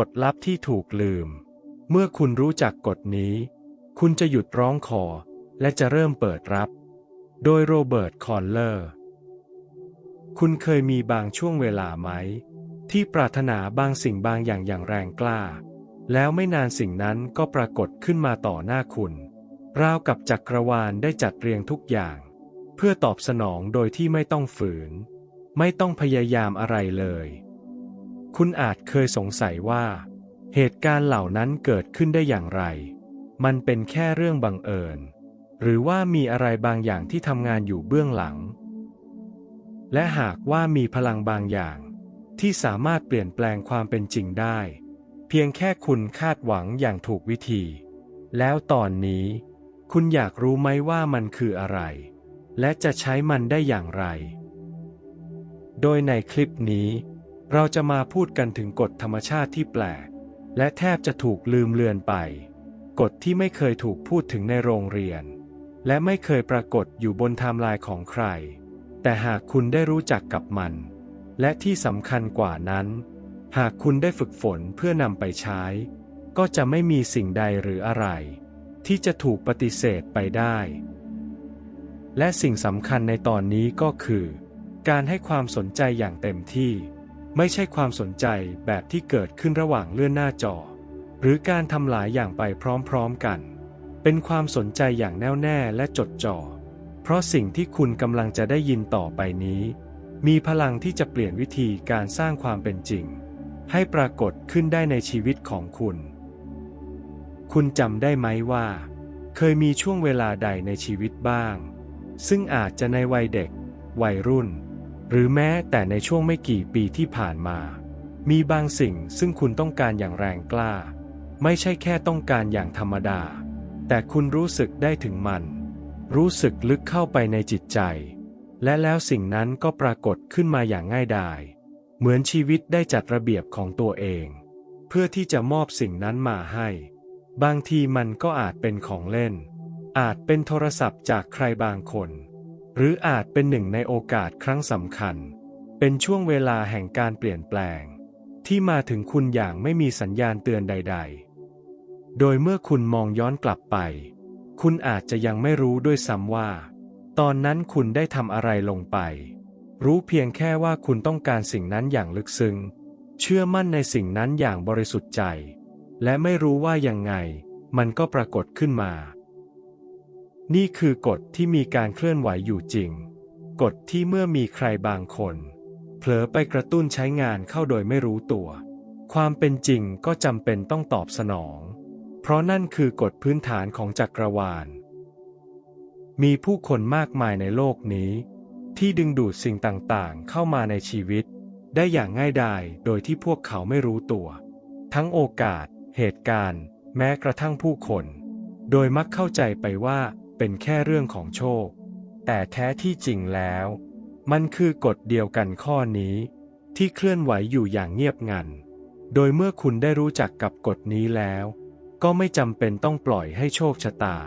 กฎลับที่ถูกลืม เมื่อคุณรู้จักกฎนี้ คุณจะหยุดร้องขอ และจะเริ่มเปิดรับ โดยโรเบิร์ต คอนเลอร์ คุณเคยมีบางช่วงเวลาไหม ที่ปรารถนาบางสิ่งบางอย่างอย่างแรงกล้า แล้วไม่นานสิ่งนั้นก็ปรากฏขึ้นมาต่อหน้าคุณ ราวกับจักรวาลได้จัดเรียงทุกอย่าง เพื่อตอบสนองโดยที่ไม่ต้องฝืน ไม่ต้องพยายามอะไรเลย คุณอาจเคยสงสัยว่า เหตุการณ์เหล่านั้นเกิดขึ้นได้อย่างไร มันเป็นแค่เรื่องบังเอิญ หรือว่ามีอะไรบางอย่างที่ทำงานอยู่เบื้องหลัง และหากว่ามีพลังบางอย่าง ที่สามารถเปลี่ยนแปลงความเป็นจริงได้ เพียงแค่คุณคาดหวังอย่างถูกวิธี แล้วตอนนี้ คุณอยากรู้ไหมว่ามันคืออะไร และจะใช้มันได้อย่างไร โดยในคลิปนี้ เราจะมาพูดกันถึงกฎธรรมชาติที่แปลก และแทบจะถูกลืมเลือนไป กฎที่ไม่เคยถูกพูดถึงในโรงเรียน และไม่เคยปรากฏอยู่บนไทม์ไลน์ของใคร แต่หากคุณได้รู้จักกับมัน และที่สำคัญกว่านั้น หากคุณได้ฝึกฝนเพื่อนำไปใช้ ก็จะไม่มีสิ่งใดหรืออะไร ที่จะถูกปฏิเสธไปได้ และสิ่งสำคัญในตอนนี้ก็คือ การให้ความสนใจอย่างเต็มที่ ไม่ใช่ความสนใจแบบที่เกิดขึ้นระหว่างเลื่อนหน้าจอ หรือการทำหลายอย่างไปพร้อมๆกัน เป็นความสนใจอย่างแน่วแน่และจดจ่อ เพราะสิ่งที่คุณกำลังจะได้ยินต่อไปนี้ มีพลังที่จะเปลี่ยนวิธีการสร้างความเป็นจริง ให้ปรากฏขึ้นได้ในชีวิตของคุณ คุณจำได้ไหมว่า เคยมีช่วงเวลาใดในชีวิตบ้าง ซึ่งอาจจะในวัยเด็ก วัยรุ่น หรือแม้แต่ในช่วงไม่กี่ปีที่ผ่านมา มีบางสิ่งซึ่งคุณต้องการอย่างแรงกล้า ไม่ใช่แค่ต้องการอย่างธรรมดา แต่คุณรู้สึกได้ถึงมัน รู้สึกลึกเข้าไปในจิตใจ และแล้วสิ่งนั้นก็ปรากฏขึ้นมาอย่างง่ายดาย เหมือนชีวิตได้จัดระเบียบของตัวเอง เพื่อที่จะมอบสิ่งนั้นมาให้ บางทีมันก็อาจเป็นของเล่น อาจเป็นโทรศัพท์จากใครบางคน หรืออาจเป็นหนึ่งในโอกาสครั้งสำคัญ เป็นช่วงเวลาแห่งการเปลี่ยนแปลง ที่มาถึงคุณอย่างไม่มีสัญญาณเตือนใด ๆ โดยเมื่อคุณมองย้อนกลับไป คุณอาจจะยังไม่รู้ด้วยซ้ำว่า ตอนนั้นคุณได้ทำอะไรลงไป รู้เพียงแค่ว่าคุณต้องการสิ่งนั้นอย่างลึกซึ้ง เชื่อมั่นในสิ่งนั้นอย่างบริสุทธิ์ใจ และไม่รู้ว่ายังไง มันก็ปรากฏขึ้นมา นี่คือกฎที่มีการเคลื่อนไหวอยู่จริง กฎที่เมื่อมีใครบางคน เผลอไปกระตุ้นใช้งานเข้าโดยไม่รู้ตัว ความเป็นจริงก็จำเป็นต้องตอบสนอง เพราะนั่นคือกฎพื้นฐานของจักรวาล มีผู้คนมากมายในโลกนี้ ที่ดึงดูดสิ่งต่างๆ เข้ามาในชีวิต ได้อย่างง่ายดายโดยที่พวกเขาไม่รู้ตัว ทั้งโอกาส เหตุการณ์ แม้กระทั่งผู้คน โดยมักเข้าใจไปว่า เป็นแค่เรื่องของโชค แต่แท้ที่จริงแล้ว มันคือกฎเดียวกันข้อนี้ ที่เคลื่อนไหวอยู่อย่างเงียบงัน โดยเมื่อคุณได้รู้จักกับกฎนี้แล้ว ก็ไม่จำเป็นต้องปล่อยให้โชคชะตา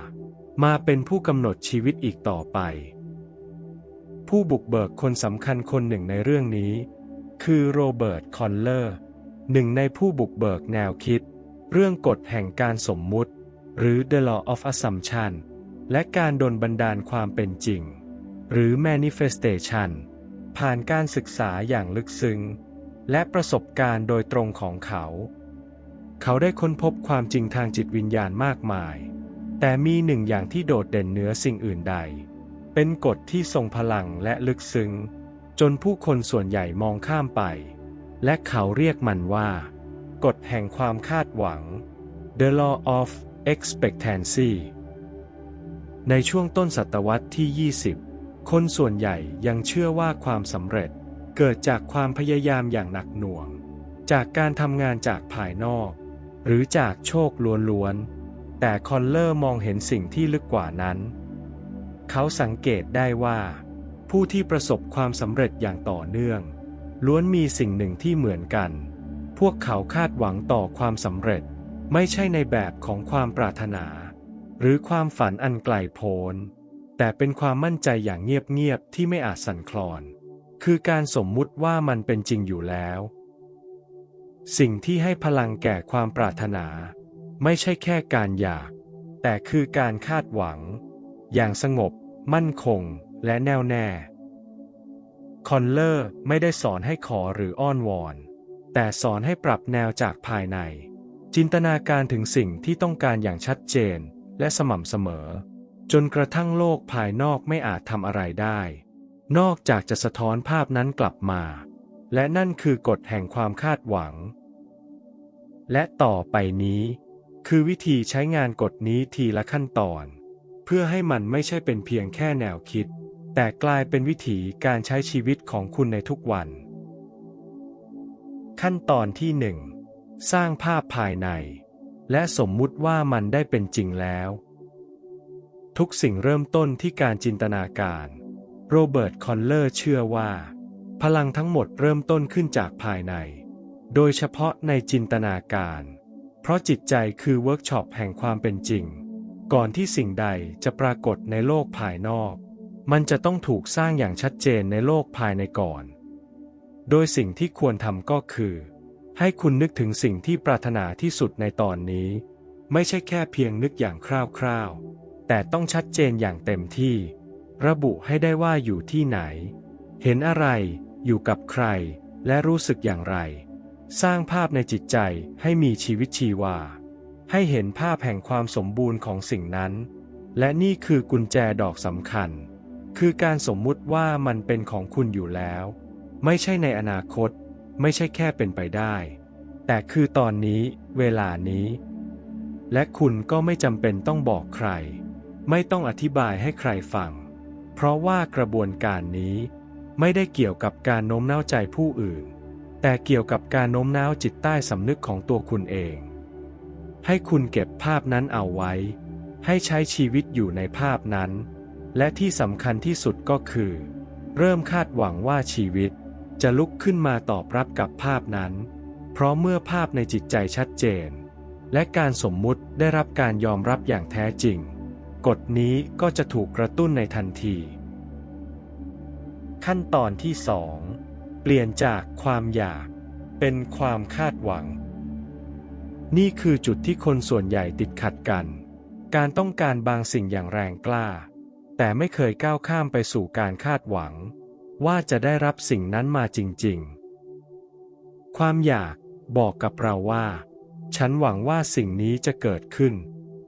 มาเป็นผู้กำหนดชีวิตอีกต่อไป ผู้บุกเบิกคนสำคัญคนหนึ่งในเรื่องนี้ คือโรเบิร์ต คอนเลอร์ หนึ่งในผู้บุกเบิกแนวคิด เรื่องกฎแห่งการสมมุติ หรือ The Law of Assumption และการดลบันดาลความเป็นจริง หรือ Manifestation ผ่านการศึกษาอย่างลึกซึ้ง และประสบการณ์โดยตรงของเขา เขาได้ค้นพบความจริงทางจิตวิญญาณมากมาย แต่มีหนึ่งอย่างที่โดดเด่นเหนือสิ่งอื่นใด เป็นกฎที่ทรงพลังและลึกซึ้ง จนผู้คนส่วนใหญ่มองข้ามไป และเขาเรียกมันว่า กฎแห่งความคาดหวัง The Law of Expectancy ในช่วงต้นศตวรรษที่ 20 คนส่วนใหญ่ยังเชื่อว่าความสำเร็จ เกิดจากความพยายามอย่างหนักหน่วง จากการทำงานจากภายนอก หรือจากโชคล้วนๆ แต่คอนเลอร์มองเห็นสิ่งที่ลึกกว่านั้น เขาสังเกตได้ว่า ผู้ที่ประสบความสำเร็จอย่างต่อเนื่อง ล้วนมีสิ่งหนึ่งที่เหมือนกัน พวกเขาคาดหวังต่อความสำเร็จ ไม่ใช่ในแบบของความปรารถนา หรือความฝันอันไกลโพ้น แต่เป็นความมั่นใจอย่างเงียบๆที่ไม่อาจสั่นคลอน คือการสมมุติว่ามันเป็นจริงอยู่แล้ว สิ่งที่ให้พลังแก่ความปรารถนา ไม่ใช่แค่การอยาก แต่คือการคาดหวัง อย่างสงบ มั่นคง และแน่วแน่คอนเลอร์ไม่ได้สอนให้ขอหรืออ้อนวอน แต่สอนให้ปรับแนวจากภายใน จินตนาการถึงสิ่งที่ต้องการอย่างชัดเจน และสม่ำเสมอ จนกระทั่งโลกภายนอกไม่อาจทำอะไรได้ นอกจากจะสะท้อนภาพนั้นกลับมา และนั่นคือกฎแห่งความคาดหวัง และต่อไปนี้ คือวิธีใช้งานกฎนี้ทีละขั้นตอน เพื่อให้มันไม่ใช่เป็นเพียงแค่แนวคิด แต่กลายเป็นวิถีการใช้ชีวิตของคุณในทุกวัน ขั้นตอนที่หนึ่งสร้างภาพภายใน และสมมุติว่ามันได้เป็นจริงแล้ว ทุกสิ่งเริ่มต้นที่การจินตนาการ โรเบิร์ตคอนเลอร์เชื่อว่า พลังทั้งหมดเริ่มต้นขึ้นจากภายใน โดยเฉพาะในจินตนาการ เพราะจิตใจคือเวิร์กช็อปแห่งความเป็นจริง ก่อนที่สิ่งใดจะปรากฏในโลกภายนอก มันจะต้องถูกสร้างอย่างชัดเจนในโลกภายในก่อน โดยสิ่งที่ควรทำก็คือ ให้คุณนึกถึงสิ่งที่ปรารถนาที่สุดในตอนนี้ ไม่ใช่แค่เพียงนึกอย่างคร่าวๆ แต่ต้องชัดเจนอย่างเต็มที่ ระบุให้ได้ว่าอยู่ที่ไหน เห็นอะไร อยู่กับใคร และรู้สึกอย่างไร สร้างภาพในจิตใจให้มีชีวิตชีวา ให้เห็นภาพแห่งความสมบูรณ์ของสิ่งนั้น และนี่คือกุญแจดอกสำคัญ คือการสมมุติว่ามันเป็นของคุณอยู่แล้ว ไม่ใช่ในอนาคต ไม่ใช่แค่เป็นไปได้ แต่คือตอนนี้เวลานี้ และคุณก็ไม่จำเป็นต้องบอกใคร ไม่ต้องอธิบายให้ใครฟัง เพราะว่ากระบวนการนี้ ไม่ได้เกี่ยวกับการโน้มน้าวใจผู้อื่น แต่เกี่ยวกับการโน้มน้าวจิตใต้สำนึกของตัวคุณเอง ให้คุณเก็บภาพนั้นเอาไว้ ให้ใช้ชีวิตอยู่ในภาพนั้น และที่สำคัญที่สุดก็คือ เริ่มคาดหวังว่าชีวิต จะลุกขึ้นมาตอบรับกับภาพนั้น เพราะเมื่อภาพในจิตใจชัดเจน และการสมมุติได้รับการยอมรับอย่างแท้จริง กฎนี้ก็จะถูกกระตุ้นในทันที ขั้นตอนที่สองเปลี่ยนจากความอยาก เป็นความคาดหวัง นี่คือจุดที่คนส่วนใหญ่ติดขัดกัน การต้องการบางสิ่งอย่างแรงกล้า แต่ไม่เคยก้าวข้ามไปสู่การคาดหวัง ว่าจะได้รับสิ่งนั้นมาจริงๆ ความอยากบอกกับเราว่า ฉันหวังว่าสิ่งนี้จะเกิดขึ้น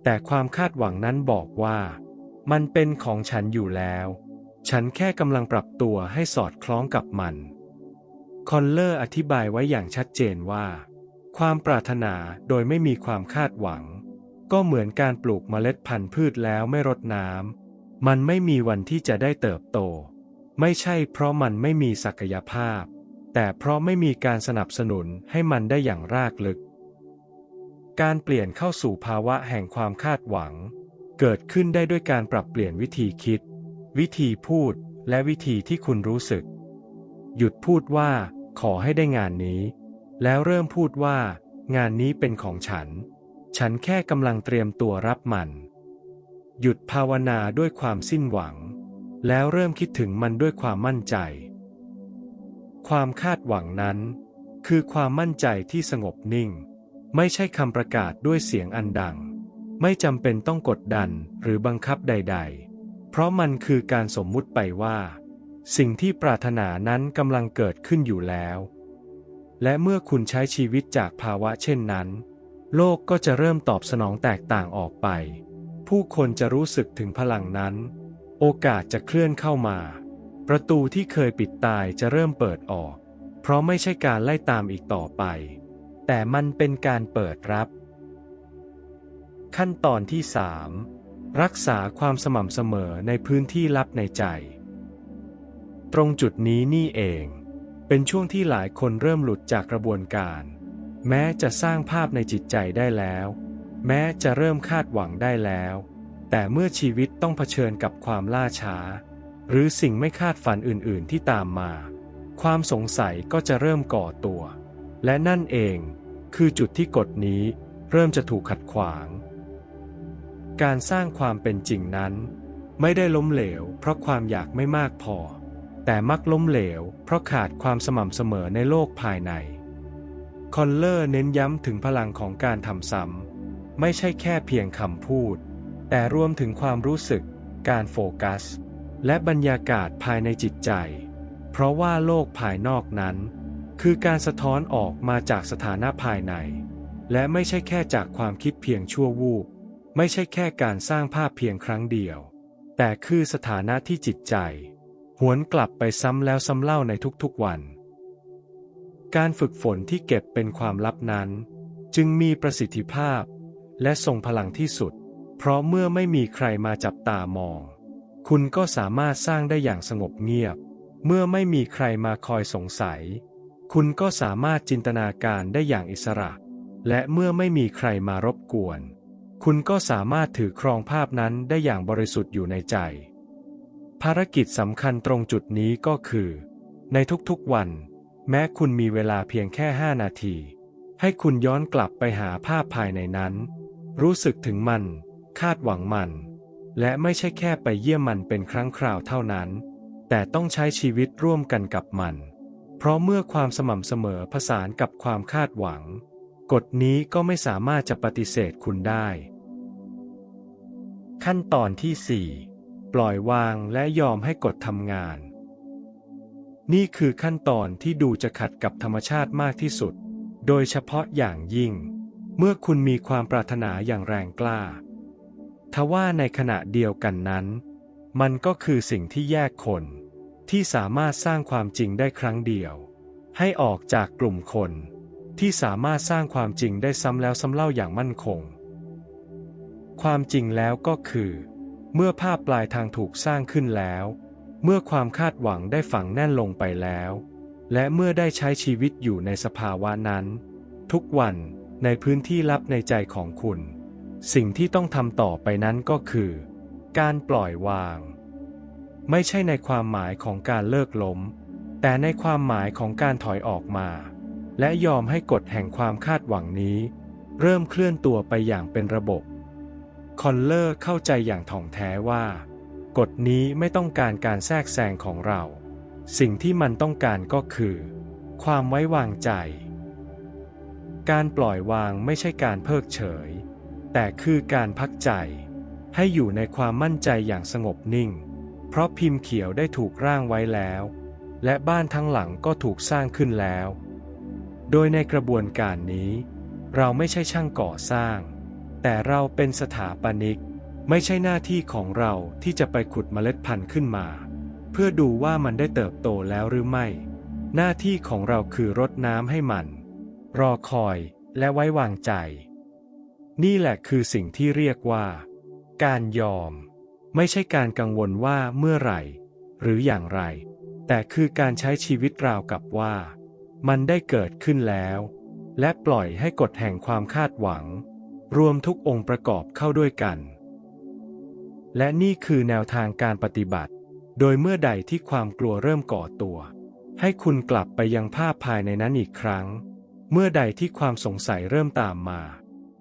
แต่ความคาดหวังนั้นบอกว่า มันเป็นของฉันอยู่แล้ว ฉันแค่กำลังปรับตัวให้สอดคล้องกับมัน คอนเลอร์อธิบายไว้อย่างชัดเจนว่า ความปรารถนาโดยไม่มีความคาดหวัง ก็เหมือนการปลูกเมล็ดพันธุ์พืชแล้วไม่รดน้ำมันไม่มีวันที่จะได้เติบโต ไม่ใช่เพราะมันไม่มีศักยภาพ แต่เพราะไม่มีการสนับสนุนให้มันได้อย่างรากลึก การเปลี่ยนเข้าสู่ภาวะแห่งความคาดหวัง เกิดขึ้นได้ด้วยการปรับเปลี่ยนวิธีคิด วิธีพูดและวิธีที่คุณรู้สึก หยุดพูดว่าขอให้ได้งานนี้ แล้วเริ่มพูดว่า งานนี้เป็นของฉัน ฉันแค่กำลังเตรียมตัวรับมัน หยุดภาวนาด้วยความสิ้นหวัง แล้วเริ่มคิดถึงมันด้วยความมั่นใจ ความคาดหวังนั้น คือความมั่นใจที่สงบนิ่ง ไม่ใช่คำประกาศด้วยเสียงอันดัง ไม่จำเป็นต้องกดดันหรือบังคับใด ๆ เพราะมันคือการสมมุติไปว่า สิ่งที่ปรารถนานั้นกำลังเกิดขึ้นอยู่แล้ว และเมื่อคุณใช้ชีวิตจากภาวะเช่นนั้น โลกก็จะเริ่มตอบสนองแตกต่างออกไป ผู้คนจะรู้สึกถึงพลังนั้น โอกาสจะเคลื่อนเข้ามา ประตูที่เคยปิดตายจะเริ่มเปิดออก เพราะไม่ใช่การไล่ตามอีกต่อไป แต่มันเป็นการเปิดรับ ขั้นตอนที่ 3 รักษาความสม่ำเสมอในพื้นที่ลับในใจ ตรงจุดนี้นี่เอง เป็นช่วงที่หลายคนเริ่มหลุดจากกระบวนการ แม้จะสร้างภาพในจิตใจได้แล้ว แม้จะเริ่มคาดหวังได้แล้ว แต่เมื่อชีวิตต้องเผชิญกับความล่าช้า หรือสิ่งไม่คาดฝันอื่น ๆ ที่ตามมา ความสงสัยก็จะเริ่มก่อตัว และนั่นเองคือจุดที่กฎนี้เริ่มจะถูกขัดขวาง การสร้างความเป็นจริงนั้น ไม่ได้ล้มเหลว เพราะความอยากไม่มากพอ แต่มักล้มเหลว เพราะขาดความสม่ำเสมอในโลกภายใน คอนเลอร์เน้นย้ำถึงพลังของการทำซ้ำไม่ใช่แค่เพียงคำพูด แต่รวมถึงความรู้สึก การโฟกัส และบรรยากาศภายในจิตใจ เพราะว่าโลกภายนอกนั้น คือการสะท้อนออกมาจากสถานะภายใน และไม่ใช่แค่จากความคิดเพียงชั่ววูบ ไม่ใช่แค่การสร้างภาพเพียงครั้งเดียว แต่คือสถานะที่จิตใจ หวนกลับไปซ้ำแล้วซ้ำเล่าในทุกๆวัน การฝึกฝนที่เก็บเป็นความลับนั้น จึงมีประสิทธิภาพ และทรงพลังที่สุด เพราะเมื่อไม่มีใครมาจับตามอง คุณก็สามารถสร้างได้อย่างสงบเงียบ เมื่อไม่มีใครมาคอยสงสัย คุณก็สามารถจินตนาการได้อย่างอิสระ และเมื่อไม่มีใครมารบกวน คุณก็สามารถถือครองภาพนั้นได้อย่างบริสุทธิ์อยู่ในใจ ภารกิจสำคัญตรงจุดนี้ก็คือ ในทุกๆวัน แม้คุณมีเวลาเพียงแค่ 5 นาที ให้คุณย้อนกลับไปหาภาพภายในนั้น รู้สึกถึงมัน คาดหวังมัน และไม่ใช่แค่ไปเยี่ยมมันเป็นครั้งคราวเท่านั้น แต่ต้องใช้ชีวิตร่วมกันกับมัน เพราะเมื่อความสม่ำเสมอผสานกับความคาดหวัง กฎนี้ก็ไม่สามารถจะปฏิเสธคุณได้ ขั้นตอนที่ 4 ปล่อยวางและยอมให้กฎทำงาน นี่คือขั้นตอนที่ดูจะขัดกับธรรมชาติมากที่สุด โดยเฉพาะอย่างยิ่ง เมื่อคุณมีความปรารถนาอย่างแรงกล้า ทว่าในขณะเดียวกันนั้น มันก็คือสิ่งที่แยกคน ที่สามารถสร้างความจริงได้ครั้งเดียว ให้ออกจากกลุ่มคน ที่สามารถสร้างความจริงได้ซ้ำแล้วซ้ำเล่าอย่างมั่นคง ความจริงแล้วก็คือ เมื่อภาพปลายทางถูกสร้างขึ้นแล้ว เมื่อความคาดหวังได้ฝังแน่นลงไปแล้ว และเมื่อได้ใช้ชีวิตอยู่ในสภาวะนั้น ทุกวันในพื้นที่ลับในใจของคุณ สิ่งที่ต้องทำต่อไปนั้นก็คือ การปล่อยวาง ไม่ใช่ในความหมายของการเลิกล้ม แต่ในความหมายของการถอยออกมา และยอมให้กฎแห่งความคาดหวังนี้ เริ่มเคลื่อนตัวไปอย่างเป็นระบบ คอนเลอร์เข้าใจอย่างถ่องแท้ว่า กฎนี้ไม่ต้องการการแทรกแซงของเรา สิ่งที่มันต้องการก็คือ ความไว้วางใจ การปล่อยวางไม่ใช่การเพิกเฉย แต่คือการพักใจ ให้อยู่ในความมั่นใจอย่างสงบนิ่ง เพราะพิมพ์เขียวได้ถูกร่างไว้แล้ว และบ้านทั้งหลังก็ถูกสร้างขึ้นแล้ว โดยในกระบวนการนี้ เราไม่ใช่ช่างก่อสร้าง แต่เราเป็นสถาปนิก ไม่ใช่หน้าที่ของเราที่จะไปขุดเมล็ดพันธุ์ขึ้นมา เพื่อดูว่ามันได้เติบโตแล้วหรือไม่ หน้าที่ของเราคือรดน้ำให้มัน รอคอยและไว้วางใจ นี่แหละคือสิ่งที่เรียกว่า การยอม ไม่ใช่การกังวลว่าเมื่อไหร่ หรืออย่างไร แต่คือการใช้ชีวิตราวกับว่า มันได้เกิดขึ้นแล้ว และปล่อยให้กฎแห่งความคาดหวัง รวมทุกองค์ประกอบเข้าด้วยกัน และนี่คือแนวทางการปฏิบัติ โดยเมื่อใดที่ความกลัวเริ่มก่อตัว ให้คุณกลับไปยังภาพภายในนั้นอีกครั้ง เมื่อใดที่ความสงสัยเริ่มตามมา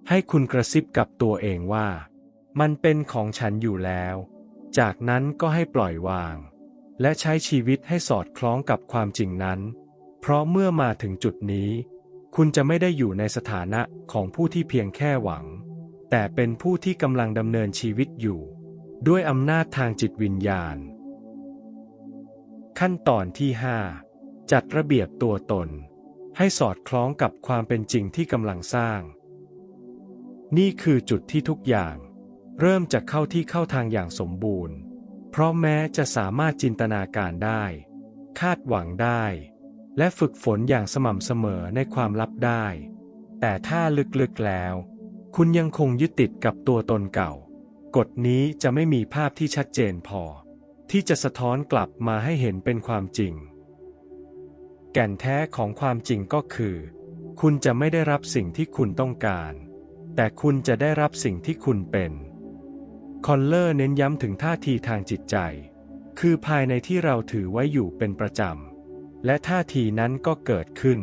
ให้คุณกระซิบกับตัวเองว่า มันเป็นของฉันอยู่แล้ว จากนั้นก็ให้ปล่อยวาง และใช้ชีวิตให้สอดคล้องกับความจริงนั้น เพราะเมื่อมาถึงจุดนี้ คุณจะไม่ได้อยู่ในสถานะของผู้ที่เพียงแค่หวัง แต่เป็นผู้ที่กำลังดำเนินชีวิตอยู่ ด้วยอำนาจทางจิตวิญญาณ ขั้นตอนที่ 5 จัดระเบียบตัวตน ให้สอดคล้องกับความเป็นจริงที่กำลังสร้าง นี่คือจุดที่ทุกอย่าง เริ่มจะเข้าที่เข้าทางอย่างสมบูรณ์ เพราะแม้จะสามารถจินตนาการได้ คาดหวังได้ และฝึกฝนอย่างสม่ำเสมอในความลับได้ แต่ถ้าลึกๆแล้ว คุณยังคงยึดติดกับตัวตนเก่า กฎนี้จะไม่มีภาพที่ชัดเจนพอ ที่จะสะท้อนกลับมาให้เห็นเป็นความจริง แก่นแท้ของความจริงก็คือ คุณจะไม่ได้รับสิ่งที่คุณต้องการ แต่คุณจะได้รับสิ่งที่คุณเป็น คอนเลอร์เน้นย้ำถึงท่าทีทางจิตใจ คือภายในที่เราถือไว้อยู่เป็นประจำ และท่าทีนั้นก็เกิดขึ้น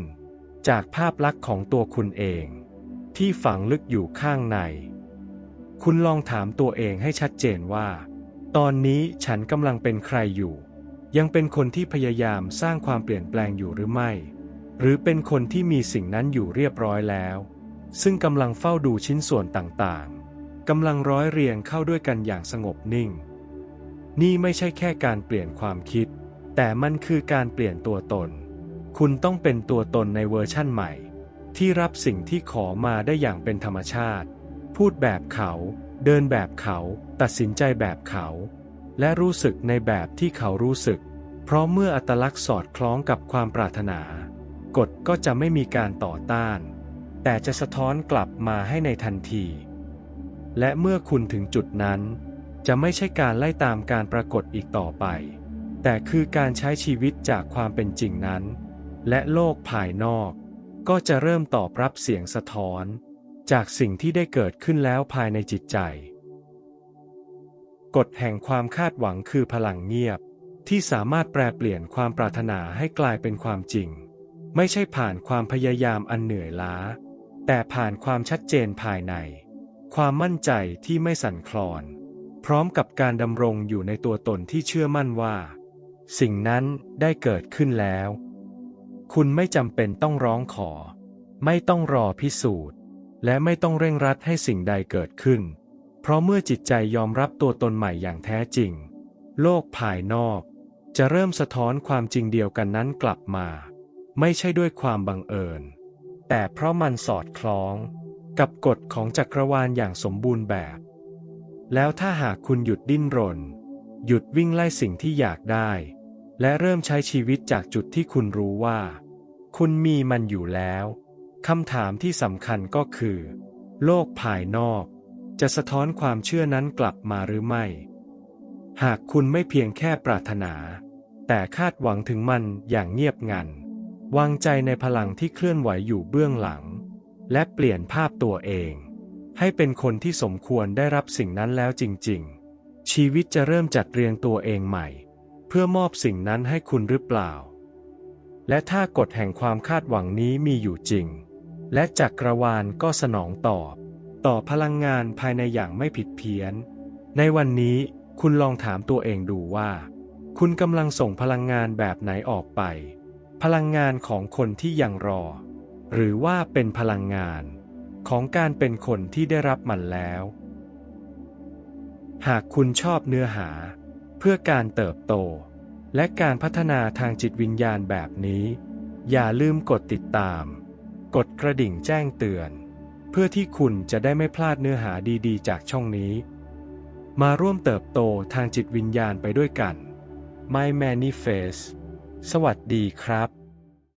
จากภาพลักษณ์ของตัวคุณเอง ที่ฝังลึกอยู่ข้างใน คุณลองถามตัวเองให้ชัดเจนว่า ตอนนี้ฉันกำลังเป็นใครอยู่ ยังเป็นคนที่พยายามสร้างความเปลี่ยนแปลงอยู่หรือไม่หหรือเป็นคนที่มีสิ่งนั้นอยู่เรียบร้อยแล้ว ซึ่งกำลังเฝ้าดูชิ้นส่วนต่างๆ กำลังร้อยเรียงเข้าด้วยกันอย่างสงบนิ่ง นี่ไม่ใช่แค่การเปลี่ยนความคิด แต่มันคือการเปลี่ยนตัวตน คุณต้องเป็นตัวตนในเวอร์ชั่นใหม่ ที่รับสิ่งที่ขอมาได้อย่างเป็นธรรมชาติ พูดแบบเขา เดินแบบเขา ตัดสินใจแบบเขา และรู้สึกในแบบที่เขารู้สึก เพราะเมื่ออัตลักษณ์สอดคล้องกับความปรารถนา กฎก็จะไม่มีการต่อต้าน แต่จะสะท้อนกลับมาให้ในทันที และเมื่อคุณถึงจุดนั้น จะไม่ใช่การไล่ตามการปรากฏอีกต่อไป แต่คือการใช้ชีวิตจากความเป็นจริงนั้น และโลกภายนอก ก็จะเริ่มตอบรับเสียงสะท้อน จากสิ่งที่ได้เกิดขึ้นแล้วภายในจิตใจ กฎแห่งความคาดหวังคือพลังเงียบที่สามารถแปลเปลี่ยนความปรารถนาให้กลายเป็นความจริง ไม่ใช่ผ่านความพยายามอันเหนื่อยล้า แต่ผ่านความชัดเจนภายใน ความมั่นใจที่ไม่สั่นคลอน พร้อมกับการดำรงอยู่ในตัวตนที่เชื่อมั่นว่า สิ่งนั้นได้เกิดขึ้นแล้ว คุณไม่จำเป็นต้องร้องขอ ไม่ต้องรอพิสูจน์ และไม่ต้องเร่งรัดให้สิ่งใดเกิดขึ้น เพราะเมื่อจิตใจยอมรับตัวตนใหม่อย่างแท้จริง โลกภายนอก จะเริ่มสะท้อนความจริงเดียวกันนั้นกลับมา ไม่ใช่ด้วยความบังเอิญ แต่เพราะมันสอดคล้องกับกฎของจักรวาลอย่างสมบูรณ์แบบ แล้วถ้าหากคุณหยุดดิ้นรน หยุดวิ่งไล่สิ่งที่อยากได้ และเริ่มใช้ชีวิตจากจุดที่คุณรู้ว่า คุณมีมันอยู่แล้วคำถามที่สำคัญก็คือ โลกภายนอก จะสะท้อนความเชื่อนั้นกลับมาหรือไม่ หากคุณไม่เพียงแค่ปรารถนา แต่คาดหวังถึงมันอย่างเงียบงัน วางใจในพลังที่เคลื่อนไหวอยู่เบื้องหลัง และเปลี่ยนภาพตัวเอง ให้เป็นคนที่สมควรได้รับสิ่งนั้นแล้วจริง ๆ ชีวิตจะเริ่มจัดเรียงตัวเองใหม่ เพื่อมอบสิ่งนั้นให้คุณหรือเปล่า และถ้ากฎแห่งความคาดหวังนี้มีอยู่จริง และจักรวาลก็สนองตอบ ต่อพลังงานภายในอย่างไม่ผิดเพี้ยน ในวันนี้คุณลองถามตัวเองดูว่า คุณกำลังส่งพลังงานแบบไหนออกไป พลังงานของคนที่ยังรอ หรือว่าเป็นพลังงานของการเป็นคนที่ได้รับมันแล้ว หากคุณชอบเนื้อหา เพื่อการเติบโต และการพัฒนาทางจิตวิญญาณแบบนี้ อย่าลืมกดติดตาม กดกระดิ่งแจ้งเตือน เพื่อที่คุณจะได้ไม่พลาดเนื้อหาดีๆ จากช่องนี้ มาร่วมเติบโตทางจิตวิญญาณไปด้วยกัน My Manifest สวัสดีครับ